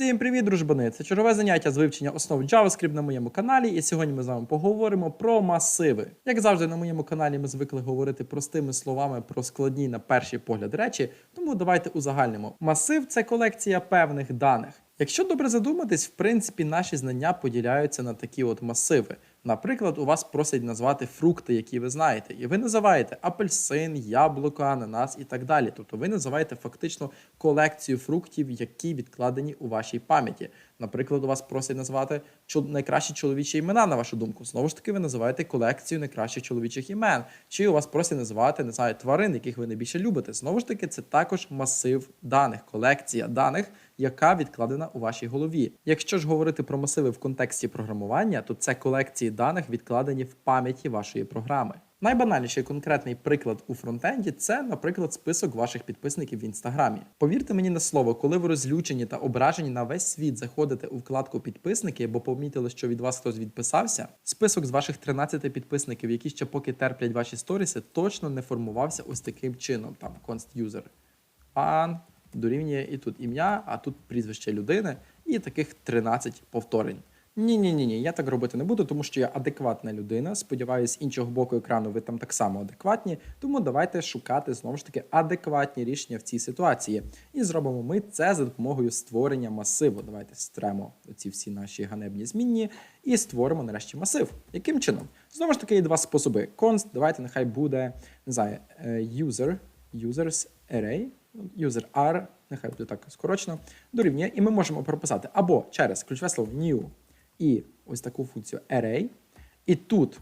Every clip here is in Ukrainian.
Всім привіт, дружбани! Це чергове заняття з вивчення основ JavaScript на моєму каналі, і сьогодні ми з вами поговоримо про масиви. Як завжди, на моєму каналі ми звикли говорити простими словами про складні на перший погляд речі, тому давайте узагальнимо. Масив це колекція певних даних. Якщо добре задуматись, в принципі, наші знання поділяються на такі от масиви. Наприклад, у вас просять назвати фрукти, які ви знаєте, і ви називаєте апельсин, яблуко, ананас і так далі. Тобто ви називаєте фактично колекцію фруктів, які відкладені у вашій пам'яті. Наприклад, у вас просять назвати найкращі чоловічі імена, на вашу думку. Знову ж таки, ви називаєте колекцію найкращих чоловічих імен. Чи у вас просять називати не знаю, тварин, яких ви найбільше любите. Знову ж таки, це також масив даних, колекція даних, яка відкладена у вашій голові. Якщо ж говорити про масиви в контексті програмування, то це колекції даних відкладені в пам'яті вашої програми. Найбанальніший конкретний приклад у фронтенді це, наприклад, список ваших підписників в інстаграмі. Повірте мені на слово, коли ви розлючені та ображені на весь світ заходите у вкладку підписники, бо помітили, що від вас хтось відписався. Список з ваших 13 підписників, які ще поки терплять ваші сторіси, точно не формувався ось таким чином. Там const user пан дорівнює і тут ім'я, а тут прізвище людини, і таких 13 повторень. Ні, ні, ні, ні, я так робити не буду, тому що я адекватна людина. Сподіваюсь, з іншого боку екрану ви там так само адекватні. Тому давайте шукати знову ж таки адекватні рішення в цій ситуації. І зробимо ми це за допомогою створення масиву. Давайте стремо оці всі наші ганебні змінні і створимо нарешті масив. Яким чином? Знову ж таки, є два способи. Const, давайте нехай буде не знаю, е, user, users array, user r, нехай буде так скорочено, дорівнює, і ми можемо прописати або через ключове слово new і ось таку функцію array. І тут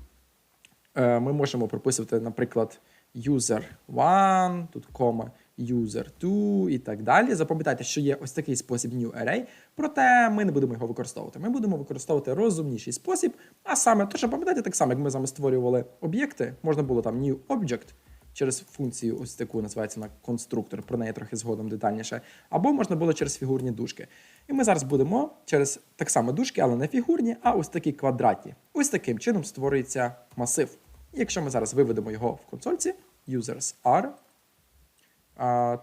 е, ми можемо прописувати, наприклад, user 1, тут кома, user 2 і так далі. Запам'ятайте, що є ось такий спосіб new array, проте ми не будемо його використовувати. Ми будемо використовувати розумніший спосіб, а саме, то що пам'ятаєте, так само, як ми з вами створювали об'єкти, можна було там new object, через функцію ось таку називається вона конструктор, про неї трохи згодом детальніше. Або можна було через фігурні дужки. І ми зараз будемо через так само дужки, але не фігурні, а ось такі квадратні. Ось таким чином створюється масив. Якщо ми зараз виведемо його в консольці, users are,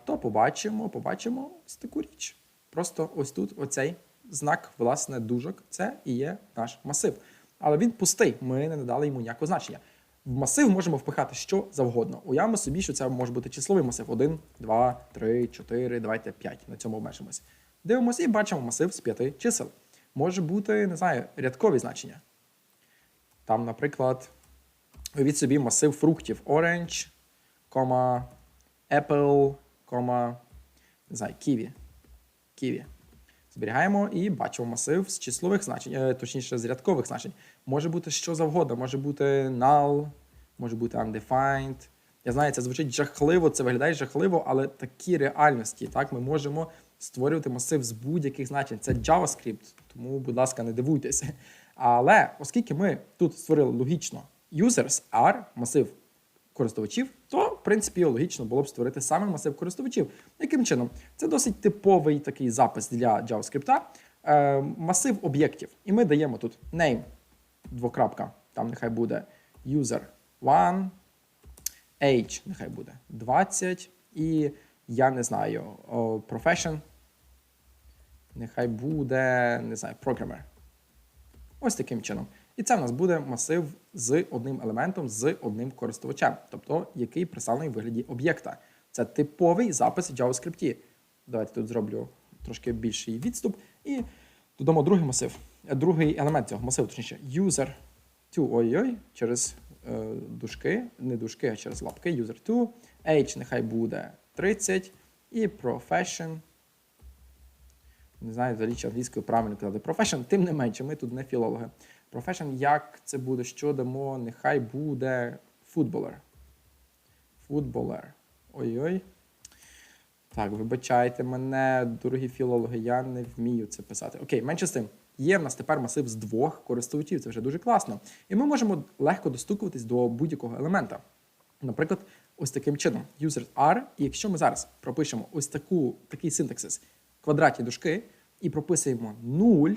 то побачимо, побачимо ось таку річ. Просто ось тут оцей знак, власне, дужок, це і є наш масив. Але він пустий, ми не надали йому ніякого значення. В масив можемо впихати що завгодно. Уявимо собі, що це може бути числовий масив 1, 2, 3, 4, давайте 5. На цьому обмежимося. Дивимося і бачимо масив з 5 чисел. Може бути, не знаю, рядкові значення. Там, наприклад, уявіть собі масив фруктів orange, apple, не знаю, kiwi. Kiwi. Зберігаємо і бачимо масив з числових значень, е, точніше, з рядкових значень. Може бути що завгодно, може бути null, може бути undefined. Я знаю, це звучить жахливо, це виглядає жахливо, але такі реальності. Так, ми можемо створювати масив з будь-яких значень. Це JavaScript, тому, будь ласка, не дивуйтеся. Але оскільки ми тут створили логічно users are, масив користувачів, то в принципі логічно було б створити саме масив користувачів. Яким чином? Це досить типовий такий запис для JavaScript. Е, масив об'єктів. І ми даємо тут name, двокрапка, там нехай буде user 1, age, нехай буде 20, і я не знаю, profession, нехай буде, не знаю, programmer. Ось таким чином. І це в нас буде масив з одним елементом, з одним користувачем, тобто який представлений в вигляді об'єкта. Це типовий запис в JavaScript. Давайте тут зроблю трошки більший відступ і додамо другий масив, е, другий елемент цього масиву, точніше, user 2, ой-ой, через е, дужки, не дужки, а через лапки, user 2, age нехай буде 30 і profession не знаю, взагалі англійською правильно казати. Profession, тим не менше, ми тут не філологи. Profession, як це буде, що дамо, нехай буде футболер. Футболер. Ой-ой. Так, вибачайте мене, дорогі філологи, я не вмію це писати. Окей, менше з тим. Є в нас тепер масив з двох користувачів, це вже дуже класно. І ми можемо легко достукуватись до будь-якого елемента. Наприклад, ось таким чином. User are, і якщо ми зараз пропишемо ось таку, такий синтаксис квадраті дужки і прописуємо 0,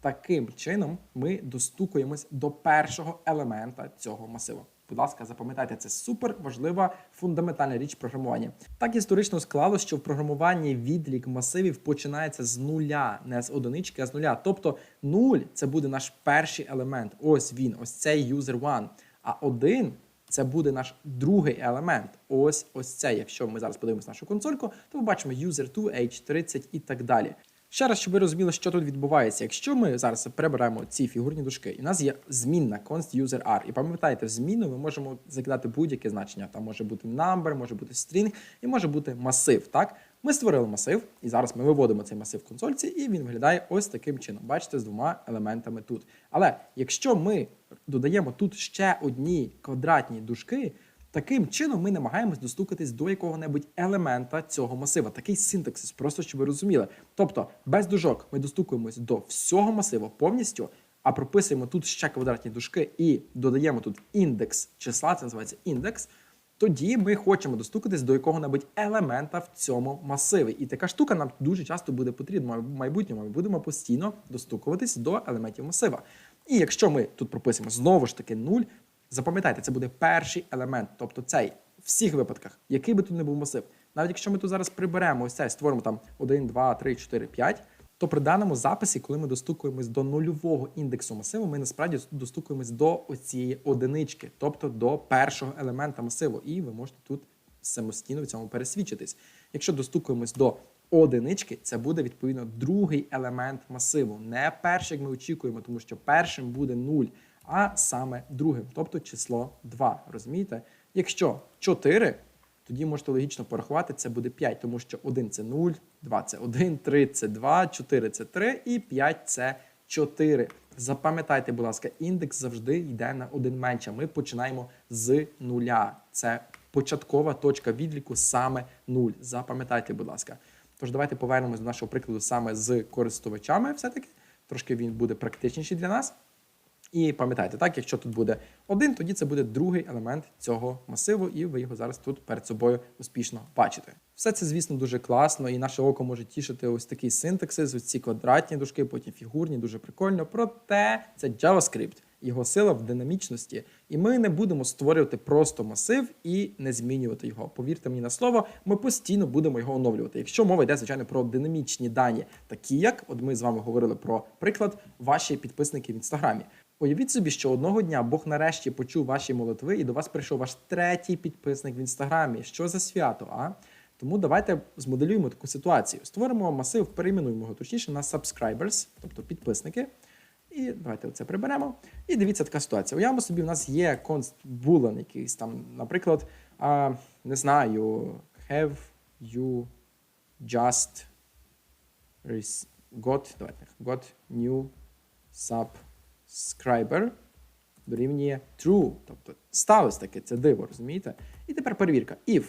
таким чином ми достукуємось до першого елемента цього масиву. Будь ласка, запам'ятайте, це супер важлива фундаментальна річ програмування. Так історично склалося, що в програмуванні відлік масивів починається з нуля, не з одинички, а з нуля. Тобто нуль це буде наш перший елемент. Ось він, ось цей user one. А один це буде наш другий елемент. Ось ось це. Якщо ми зараз подивимося нашу консольку, то ми бачимо user 2, H30 і так далі. Ще раз, щоб ви розуміли, що тут відбувається. Якщо ми зараз перебираємо ці фігурні дужки, і у нас є змінна const user r, і пам'ятаєте, в зміну ми можемо закидати будь-яке значення. Там може бути number, може бути string і може бути масив. Так, ми створили масив, і зараз ми виводимо цей масив в консольці, і він виглядає ось таким чином. Бачите, з двома елементами тут. Але якщо ми додаємо тут ще одні квадратні дужки. Таким чином ми намагаємось достукатись до якого-небудь елемента цього масива. Такий синтаксис, просто щоб ви розуміли. Тобто, без дужок ми достукуємось до всього масиву повністю, а прописуємо тут ще квадратні дужки і додаємо тут індекс числа, це називається індекс. Тоді ми хочемо достукатись до якого-небудь елемента в цьому масиві. І така штука нам дуже часто буде потрібна в майбутньому. Ми будемо постійно достукуватись до елементів масива. І якщо ми тут прописуємо знову ж таки 0, Запам'ятайте, це буде перший елемент, тобто цей в всіх випадках, який би тут не був масив. Навіть якщо ми тут зараз приберемо ось цей, створимо там 1, 2, 3, 4, 5, то при даному записі, коли ми достукуємось до нульового індексу масиву, ми насправді достукуємось до оцієї одинички, тобто до першого елемента масиву. І ви можете тут самостійно в цьому пересвідчитись. Якщо достукуємось до одинички, це буде відповідно другий елемент масиву, не перший, як ми очікуємо, тому що першим буде 0 а саме другим, тобто число 2. Розумієте? Якщо 4, тоді можете логічно порахувати, це буде 5, тому що 1 це 0, 2 це 1, 3 це 2, 4 це 3 і 5 це 4. Запам'ятайте, будь ласка, індекс завжди йде на один менше. Ми починаємо з нуля. Це початкова точка відліку саме 0. Запам'ятайте, будь ласка. Тож давайте повернемось до нашого прикладу саме з користувачами. Все-таки трошки він буде практичніший для нас. І пам'ятайте, так, якщо тут буде один, тоді це буде другий елемент цього масиву, і ви його зараз тут перед собою успішно бачите. Все це, звісно, дуже класно, і наше око може тішити ось такий синтаксис, ось ці квадратні дужки, потім фігурні, дуже прикольно. Проте це JavaScript, його сила в динамічності. І ми не будемо створювати просто масив і не змінювати його. Повірте мені на слово, ми постійно будемо його оновлювати. Якщо мова йде, звичайно, про динамічні дані, такі як, от ми з вами говорили про приклад, ваші підписники в інстаграмі. Уявіть собі, що одного дня Бог нарешті почув ваші молитви, і до вас прийшов ваш третій підписник в інстаграмі. Що за свято? А тому давайте змоделюємо таку ситуацію. Створимо масив, перейменуємо його точніше на subscribers, тобто підписники. І давайте це приберемо. І дивіться така ситуація. Уявимо собі, у нас є const boolean якийсь там, наприклад, а, не знаю, have you just got, давайте, got new sub subscriber дорівнює true. Тобто сталося таке, це диво, розумієте? І тепер перевірка. If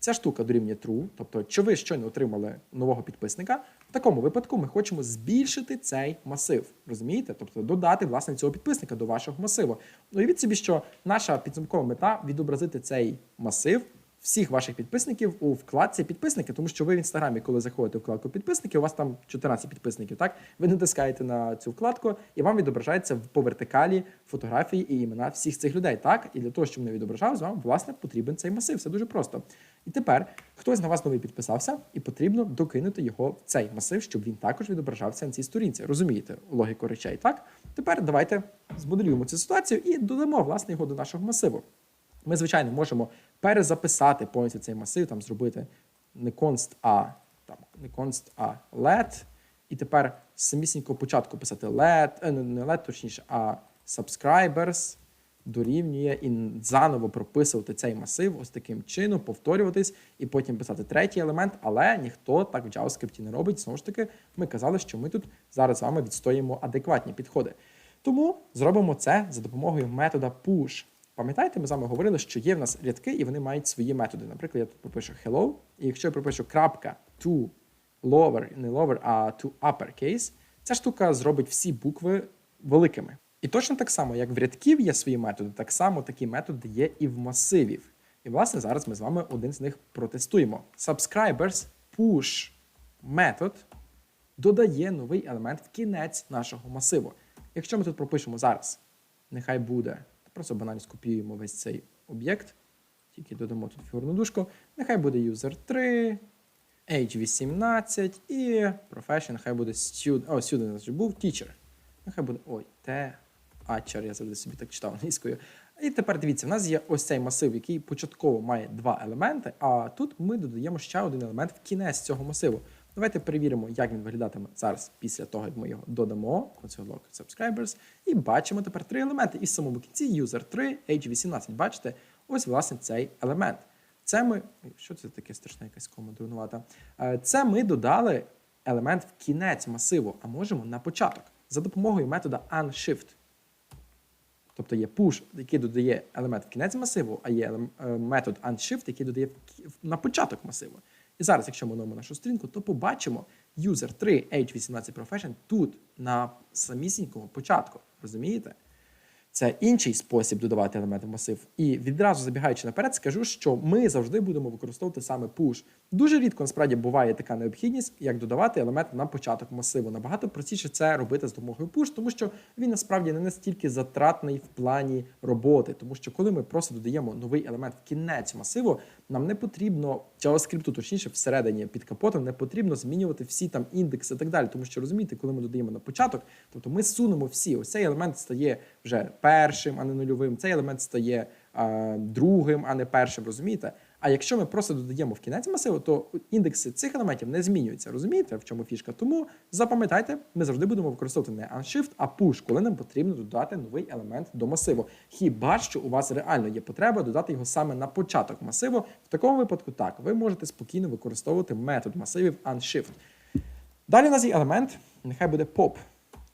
ця штука дорівнює true, тобто, чи ви щойно отримали нового підписника, в такому випадку ми хочемо збільшити цей масив. Розумієте? Тобто додати власне цього підписника до вашого масиву. Уявіть собі, що наша підсумкова мета відобразити цей масив всіх ваших підписників у вкладці підписники, тому що ви в інстаграмі, коли заходите в вкладку підписники, у вас там 14 підписників. Так ви натискаєте на цю вкладку, і вам відображається по вертикалі фотографії і імена всіх цих людей. Так, і для того, щоб вони відображались, вам власне потрібен цей масив. Все дуже просто. І тепер хтось на вас новий підписався, і потрібно докинути його в цей масив, щоб він також відображався на цій сторінці. Розумієте логіку речей? Так, тепер давайте змоделюємо цю ситуацію і додамо власне його до нашого масиву. Ми, звичайно, можемо перезаписати повністю цей масив, там зробити не const а там, не const а let, і тепер з самісінького початку писати let, е, не let, точніше, а subscribers дорівнює і заново прописувати цей масив ось таким чином, повторюватись, і потім писати третій елемент, але ніхто так в JavaScript не робить. Знову ж таки, ми казали, що ми тут зараз з вами відстоїмо адекватні підходи. Тому зробимо це за допомогою метода push. Пам'ятаєте, ми з вами говорили, що є в нас рядки, і вони мають свої методи. Наприклад, я тут пропишу hello, і якщо я пропишу крапка to lower, не lower, а to uppercase, ця штука зробить всі букви великими. І точно так само, як в рядків є свої методи, так само такі методи є і в масивів. І, власне, зараз ми з вами один з них протестуємо. Subscribers push метод додає новий елемент в кінець нашого масиву. Якщо ми тут пропишемо зараз нехай буде. Просто банально скопіюємо весь цей об'єкт, тільки додамо тут фігурну дужку. Нехай буде user 3, age 18 і profession, нехай буде student. О, student у нас вже був teacher. Нехай буде. Ой, те. Ачер, я завжди собі так читав англійською. І тепер дивіться, в нас є ось цей масив, який початково має два елементи, а тут ми додаємо ще один елемент в кінець цього масиву. Давайте перевіримо, як він виглядатиме зараз після того, як ми його додамо. Console.log subscribers, і бачимо тепер три елементи. І в самому кінці user 3, age 18. Бачите, ось власне цей елемент. Це ми. Що це таке страшна якась кома? Е, Це ми додали елемент в кінець масиву, а можемо на початок за допомогою метода unshift. Тобто є push, який додає елемент в кінець масиву, а є е, метод unshift, який додає на початок масиву. І зараз, якщо ми новимо нашу сторінку, то побачимо user 3 H18 Profession тут на самісінькому початку. Розумієте? Це інший спосіб додавати елементи в масив. І відразу забігаючи наперед, скажу, що ми завжди будемо використовувати саме push. Дуже рідко насправді буває така необхідність, як додавати елемент на початок масиву. Набагато простіше це робити з допомогою push, тому що він насправді не настільки затратний в плані роботи. Тому що коли ми просто додаємо новий елемент в кінець масиву, нам не потрібно JavaScript, точніше, всередині під капотом, не потрібно змінювати всі там індекси і так далі. Тому що розумієте, коли ми додаємо на початок, тобто ми сунемо всі. Ось цей елемент стає вже першим, а не нульовим. Цей елемент стає а, другим, а не першим. Розумієте? А якщо ми просто додаємо в кінець масиву, то індекси цих елементів не змінюються. Розумієте, в чому фішка? Тому запам'ятайте, ми завжди будемо використовувати не unshift, а push, коли нам потрібно додати новий елемент до масиву. Хіба що у вас реально є потреба додати його саме на початок масиву? В такому випадку так, ви можете спокійно використовувати метод масивів unshift. Далі у нас є елемент, нехай буде pop,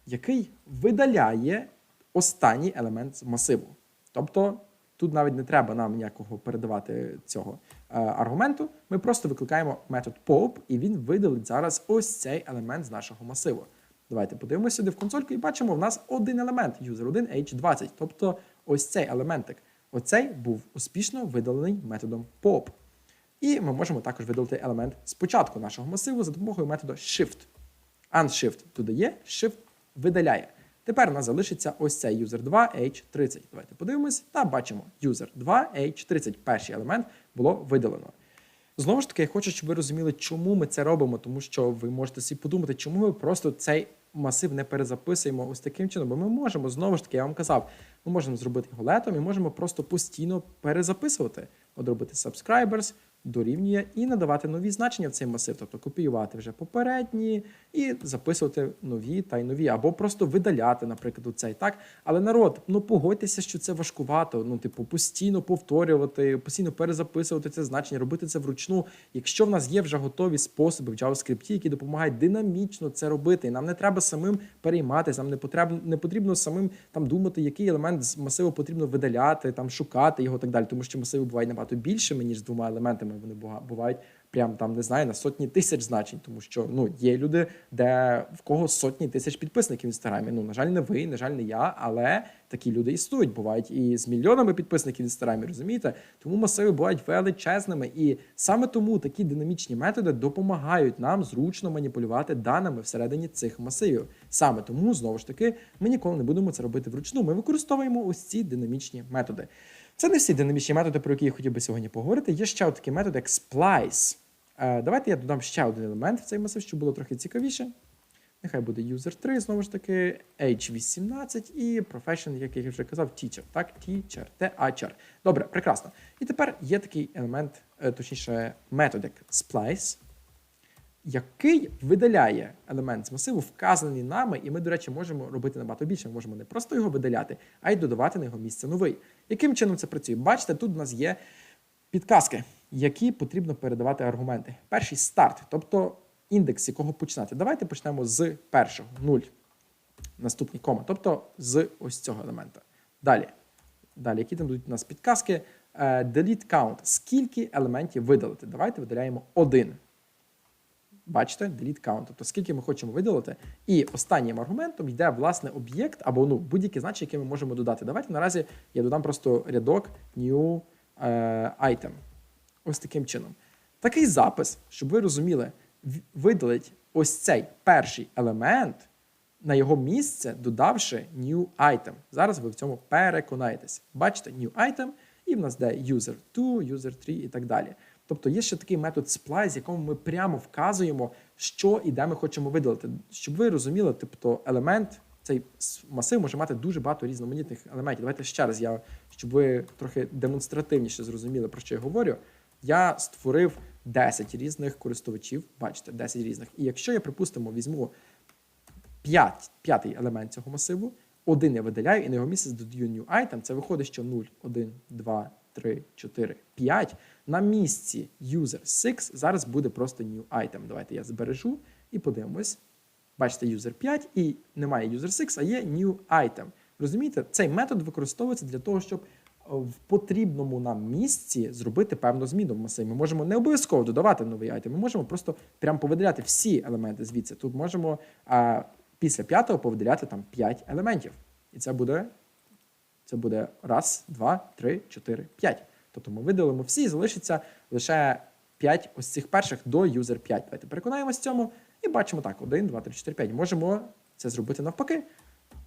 який видаляє останній елемент з масиву. Тобто тут навіть не треба нам ніякого передавати цього е, аргументу. Ми просто викликаємо метод pop, і він видалить зараз ось цей елемент з нашого масиву. Давайте подивимося сюди в консольку і бачимо, в нас один елемент user 1 h20. Тобто ось цей елементик. Оцей був успішно видалений методом pop. І ми можемо також видалити елемент спочатку нашого масиву за допомогою методу shift. Unshift додає, shift видаляє. Тепер у нас залишиться ось цей user 2 h30. Давайте подивимось та бачимо user 2 h30. Перший елемент було видалено. Знову ж таки, я хочу, щоб ви розуміли, чому ми це робимо, тому що ви можете собі подумати, чому ми просто цей масив не перезаписуємо ось таким чином. Бо ми можемо, знову ж таки, я вам казав, ми можемо зробити його летом і можемо просто постійно перезаписувати. От робити subscribers, дорівнює і надавати нові значення в цей масив, тобто копіювати вже попередні і записувати нові та й нові, або просто видаляти, наприклад, у цей так. Але народ, ну погодьтеся, що це важкувато. Ну, типу, постійно повторювати, постійно перезаписувати це значення, робити це вручну. Якщо в нас є вже готові способи в JavaScript, які допомагають динамічно це робити, і нам не треба самим перейматися, нам не потрібно, не потрібно самим там думати, який елемент з масиву потрібно видаляти, там шукати його так далі, тому що масиви бувають набагато більшими, ніж двома елементами. Вони буга- бувають прям там не знаю на сотні тисяч значень, тому що ну є люди, де в кого сотні тисяч підписників в інстаграмі. Ну на жаль, не ви, на жаль, не я, але такі люди існують. Бувають і з мільйонами підписників в інстаграмі, розумієте? Тому масиви бувають величезними, і саме тому такі динамічні методи допомагають нам зручно маніпулювати даними всередині цих масивів. Саме тому знову ж таки ми ніколи не будемо це робити вручну. Ми використовуємо ось ці динамічні методи. Це не всі динамічні методи, про які я хотів би сьогодні поговорити. Є ще такий метод, як splice. Е, Давайте я додам ще один елемент в цей масив, щоб було трохи цікавіше. Нехай буде user 3, знову ж таки, H18 і profession, як я вже казав, teacher. Так, teacher, T-A-C-H-R. Добре, прекрасно. І тепер є такий елемент, е, точніше, метод, як splice, який видаляє елемент з масиву, вказаний нами, і ми, до речі, можемо робити набагато більше. Ми можемо не просто його видаляти, а й додавати на його місце новий. Яким чином це працює? Бачите, тут у нас є підказки, які потрібно передавати аргументи. Перший старт, тобто індекс, якого починати. Давайте почнемо з першого 0. Наступний кома, тобто з ось цього елемента. Далі. Далі, які там будуть у нас підказки? Е, Delete count. Скільки елементів видалити? Давайте видаляємо один. Бачите, delete count, тобто скільки ми хочемо видалити. І останнім аргументом йде власне об'єкт або ну, будь-яке значення, яке ми можемо додати. Давайте наразі я додам просто рядок new е, item. Ось таким чином. Такий запис, щоб ви розуміли, видалить ось цей перший елемент на його місце додавши new item. Зараз ви в цьому переконаєтесь. Бачите, new item, і в нас де user 2, user 3 і так далі. Тобто є ще такий метод splice, якому ми прямо вказуємо, що і де ми хочемо видалити. Щоб ви розуміли, тобто елемент, цей масив може мати дуже багато різноманітних елементів. Давайте ще раз, я, щоб ви трохи демонстративніше зрозуміли, про що я говорю. Я створив 10 різних користувачів, бачите, 10 різних. І якщо я, припустимо, візьму 5, п'ятий елемент цього масиву, один я видаляю і на його місце додаю new item, це виходить, що 0, 1, 2, 3, 4, 5. На місці user 6 зараз буде просто new item. Давайте я збережу і подивимось. Бачите, user 5 і немає user 6, а є new item. Розумієте, цей метод використовується для того, щоб е, в потрібному нам місці зробити певну зміну в масиві. Ми можемо не обов'язково додавати новий айтем, ми можемо просто прямо повидаляти всі елементи звідси. Тут можемо а, після п'ятого повидаляти там 5 елементів. І це буде, це буде раз, два, три, чотири, п'ять. Тобто ми видалимо всі, і залишиться лише 5 ось цих перших до user 5. Давайте переконаємось цьому і бачимо так: 1, 2, 3, 4, 5. Можемо це зробити навпаки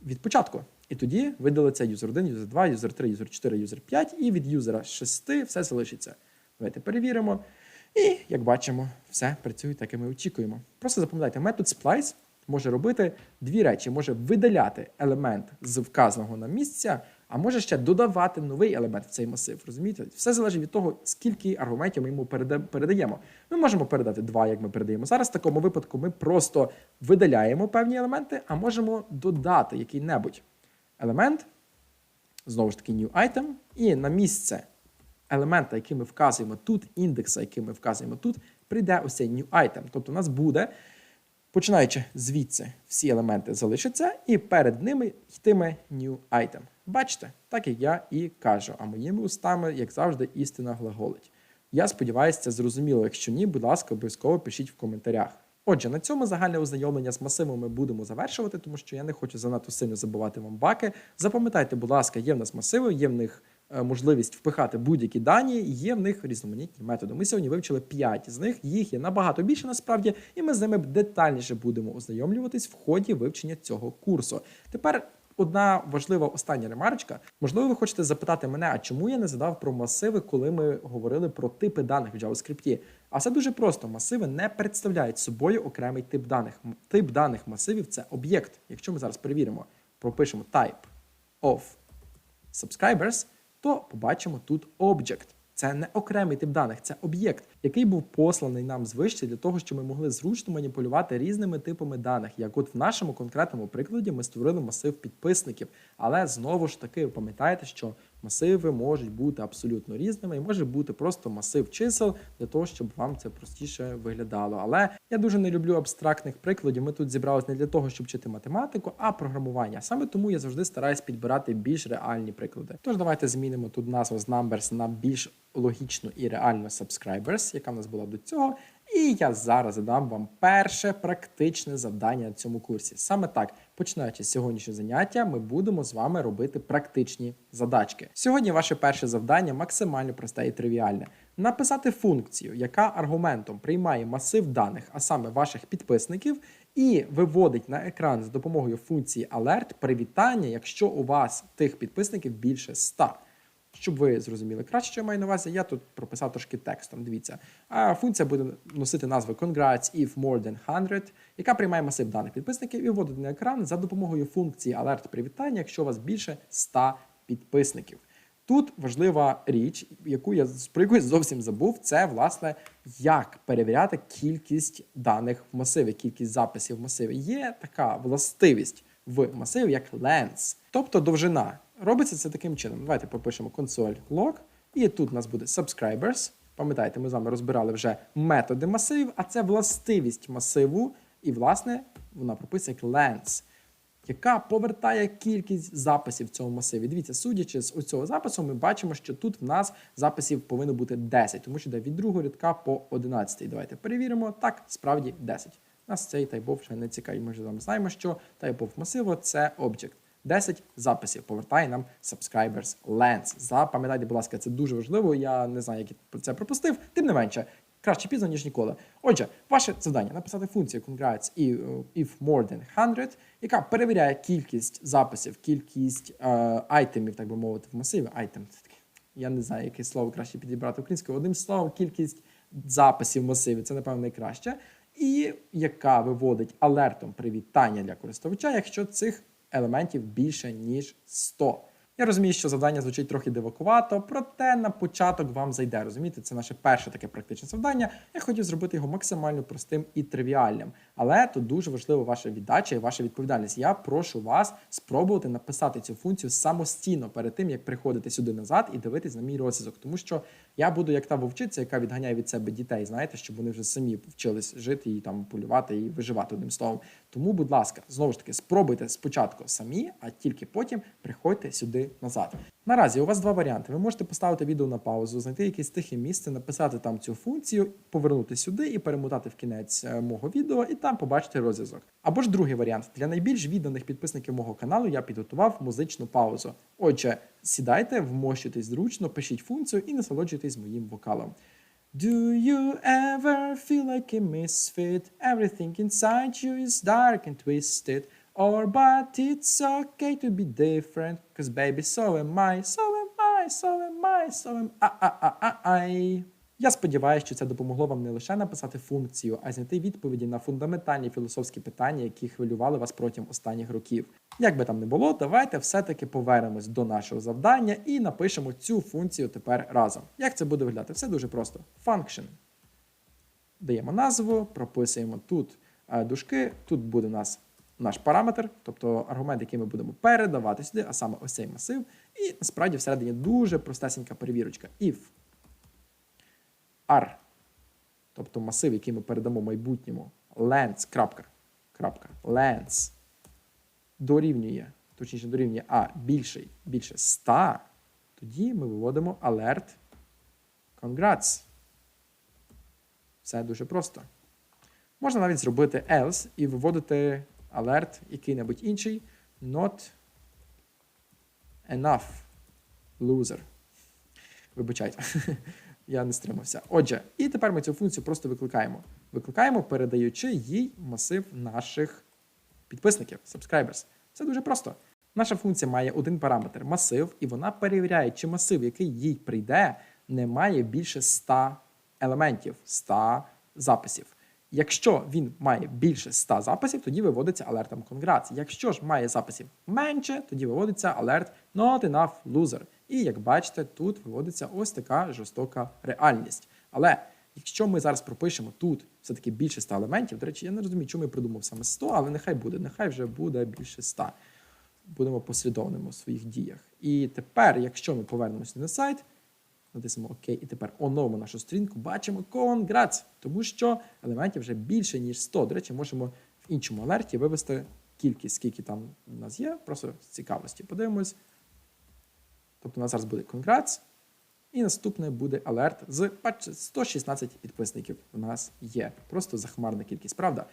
від початку. І тоді видалиться user 1, user 2, user 3, user 4, user 5, і від юзера 6 все залишиться. Давайте перевіримо. І, як бачимо, все працює так, як ми очікуємо. Просто запам'ятайте, метод splice може робити дві речі: може видаляти елемент з вказаного нам місця, а може ще додавати новий елемент в цей масив. Розумієте? Все залежить від того, скільки аргументів ми йому передаємо. Ми можемо передати два, як ми передаємо. Зараз в такому випадку ми просто видаляємо певні елементи, а можемо додати який-небудь елемент, знову ж таки, new item, і на місце елемента, який ми вказуємо тут, індекса, який ми вказуємо тут, прийде ось цей new item. Тобто у нас буде, починаючи звідси, всі елементи залишаться, і перед ними йтиме new item. Бачите, так як я і кажу, а моїми устами, як завжди, істина глаголить. Я сподіваюся, це зрозуміло. Якщо ні, будь ласка, обов'язково пишіть в коментарях. Отже, на цьому загальне ознайомлення з масивом ми будемо завершувати, тому що я не хочу занадто сильно забувати вам баки. Запам'ятайте, будь ласка, є в нас масиви, є в них е, можливість впихати будь-які дані, є в них різноманітні методи. Ми сьогодні вивчили 5 з них, їх є набагато більше насправді, і ми з ними детальніше будемо ознайомлюватись в ході вивчення цього курсу. Тепер. Одна важлива остання ремарочка. Можливо, ви хочете запитати мене, а чому я не задав про масиви, коли ми говорили про типи даних в JavaScript? А все дуже просто. Масиви не представляють собою окремий тип даних. Тип даних масивів це об'єкт. Якщо ми зараз перевіримо, пропишемо type of subscribers, то побачимо тут object. Це не окремий тип даних, це об'єкт, який був посланий нам звище для того, щоб ми могли зручно маніпулювати різними типами даних. Як от в нашому конкретному прикладі ми створили масив підписників. Але знову ж таки, пам'ятаєте, що масиви можуть бути абсолютно різними, і може бути просто масив чисел для того, щоб вам це простіше виглядало. Але я дуже не люблю абстрактних прикладів. Ми тут зібралися не для того, щоб вчити математику, а програмування. Саме тому я завжди стараюсь підбирати більш реальні приклади. Тож давайте змінимо тут назву з numbers на більш логічну і реальну subscribers, яка в нас була до цього. І я зараз задам вам перше практичне завдання на цьому курсі. Саме так, починаючи з сьогоднішнього заняття, ми будемо з вами робити практичні задачки. Сьогодні ваше перше завдання максимально просте і тривіальне: написати функцію, яка аргументом приймає масив даних, а саме ваших підписників, і виводить на екран з допомогою функції alert привітання, якщо у вас тих підписників більше 100. Щоб ви зрозуміли краще, що я маю на увазі, я тут прописав трошки текстом. Дивіться, а функція буде носити назву congrats if more than 100, яка приймає масив даних підписників і вводить на екран за допомогою функції alert привітання, якщо у вас більше 100 підписників. Тут важлива річ, яку я про яку я зовсім забув, це власне як перевіряти кількість даних в масиві, кількість записів в масиві. Є така властивість в масиві, як length, тобто довжина. Робиться це таким чином. Давайте пропишемо console log, і тут у нас буде subscribers. Пам'ятаєте, ми з вами розбирали вже методи масивів, а це властивість масиву, і, власне, вона прописує як length яка повертає кількість записів в цьому масиві. Дивіться, судячи з цього запису, ми бачимо, що тут в нас записів повинно бути 10, тому що йде від другого рядка по 11. Давайте перевіримо. Так, справді 10. Нас цей тайбов ще не цікавий. Ми вже з знаємо, що тайбов масиву це об'єкт. 10 записів повертає нам subscribers length. Запам'ятайте, будь ласка, це дуже важливо. Я не знаю, як я це пропустив. Тим не менше, Краще пізно, ніж ніколи. Отже, ваше завдання написати функцію congrats е, if more than 100, яка перевіряє кількість записів, кількість е, айтемів, так би мовити, в масиві. Айтем це таке. Я не знаю, яке слово краще підібрати українською. Одним словом, кількість записів в масиві це, напевно, найкраще. І яка виводить алертом привітання для користувача, якщо цих елементів більше, ніж 100. Я розумію, що завдання звучить трохи дивакувато, проте на початок вам зайде. Розумієте, це наше перше таке практичне завдання. Я хотів зробити його максимально простим і тривіальним. Але тут дуже важлива ваша віддача і ваша відповідальність. Я прошу вас спробувати написати цю функцію самостійно перед тим, як приходити сюди назад і дивитись на мій розв'язок. Тому що я буду як та вовчиця, яка відганяє від себе дітей, знаєте, щоб вони вже самі вчились жити і там полювати і виживати одним словом. Тому, будь ласка, знову ж таки, спробуйте спочатку самі, а тільки потім приходьте сюди назад. Наразі у вас два варіанти. Ви можете поставити відео на паузу, знайти якесь тихе місце, написати там цю функцію, повернути сюди і перемотати в кінець е, мого відео, і там побачити розв'язок. Або ж другий варіант для найбільш відданих підписників мого каналу я підготував музичну паузу. Отже, сідайте, вмощуйтесь зручно, пишіть функцію і насолоджуйтесь моїм вокалом. Do you ever feel like a misfit? Everything inside you is dark and twisted. Or but it's okay to be different. Cause baby, so am I, so am I, so am I, so am I, ah, ah, ah, I, I, I, I. Я сподіваюся, що це допомогло вам не лише написати функцію, а знайти відповіді на фундаментальні філософські питання, які хвилювали вас протягом останніх років. Як би там не було, давайте все-таки повернемось до нашого завдання і напишемо цю функцію тепер разом. Як це буде виглядати? Все дуже просто. Function. Даємо назву, прописуємо тут е, дужки, тут буде у нас наш параметр, тобто аргумент, який ми будемо передавати сюди, а саме ось цей масив. І насправді всередині дуже простесенька перевірочка. If R, тобто масив, який ми передамо майбутньому, length, крапка, крапка, length, дорівнює, точніше дорівнює А більший, більше 100, тоді ми виводимо alert congrats. Все дуже просто. Можна навіть зробити else і виводити alert який-небудь інший. Not enough loser. Вибачайте, я не стримався. Отже, і тепер ми цю функцію просто викликаємо. Викликаємо, передаючи їй масив наших підписників, subscribers. Це дуже просто. Наша функція має один параметр масив, і вона перевіряє, чи масив, який їй прийде, не має більше 100 елементів, 100 записів. Якщо він має більше 100 записів, тоді виводиться алертом congrats. Якщо ж має записів менше, тоді виводиться алерт not enough loser. І як бачите, тут виводиться ось така жорстока реальність. Але якщо ми зараз пропишемо тут все-таки більше 100 елементів, до речі, я не розумію, чому я придумав саме 100, але нехай буде, нехай вже буде більше 100. Будемо послідовними у своїх діях. І тепер, якщо ми повернемося на сайт, натиснемо ОК, і тепер оновимо нашу сторінку, бачимо Congrats, тому що елементів вже більше, ніж 100. До речі, можемо в іншому алерті вивести кількість, скільки там у нас є, просто з цікавості. Подивимось. Тобто у нас зараз буде Congrats, і наступне буде алерт з бачите, 116 підписників. У нас є. Просто захмарна кількість, правда?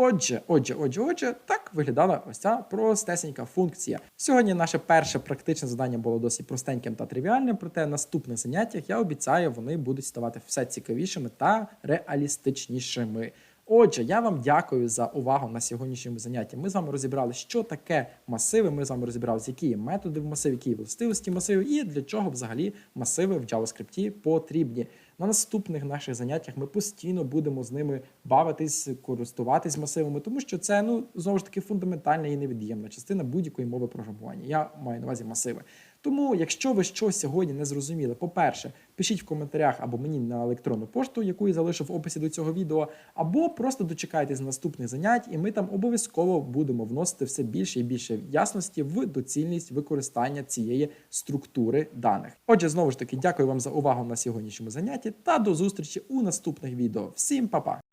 Отже, отже, отже, отже, так виглядала ось ця простесенька функція. Сьогодні наше перше практичне завдання було досить простеньким та тривіальним, проте в наступних заняттях я обіцяю, вони будуть ставати все цікавішими та реалістичнішими. Отже, я вам дякую за увагу на сьогоднішньому занятті. Ми з вами розібрали, що таке масиви. Ми з вами розібрали, які є методи в масиві, які є властивості масивів, і для чого взагалі масиви в JavaScript потрібні. На наступних наших заняттях ми постійно будемо з ними бавитись, користуватись масивами, тому що це ну знову ж таки фундаментальна і невід'ємна частина будь-якої мови програмування. Я маю на увазі масиви. Тому, якщо ви щось сьогодні не зрозуміли, по-перше, пишіть в коментарях або мені на електронну пошту, яку я залишив в описі до цього відео, або просто дочекайтесь наступних занять, і ми там обов'язково будемо вносити все більше і більше ясності в доцільність використання цієї структури даних. Отже, знову ж таки, дякую вам за увагу на сьогоднішньому занятті та до зустрічі у наступних відео. Всім па-па!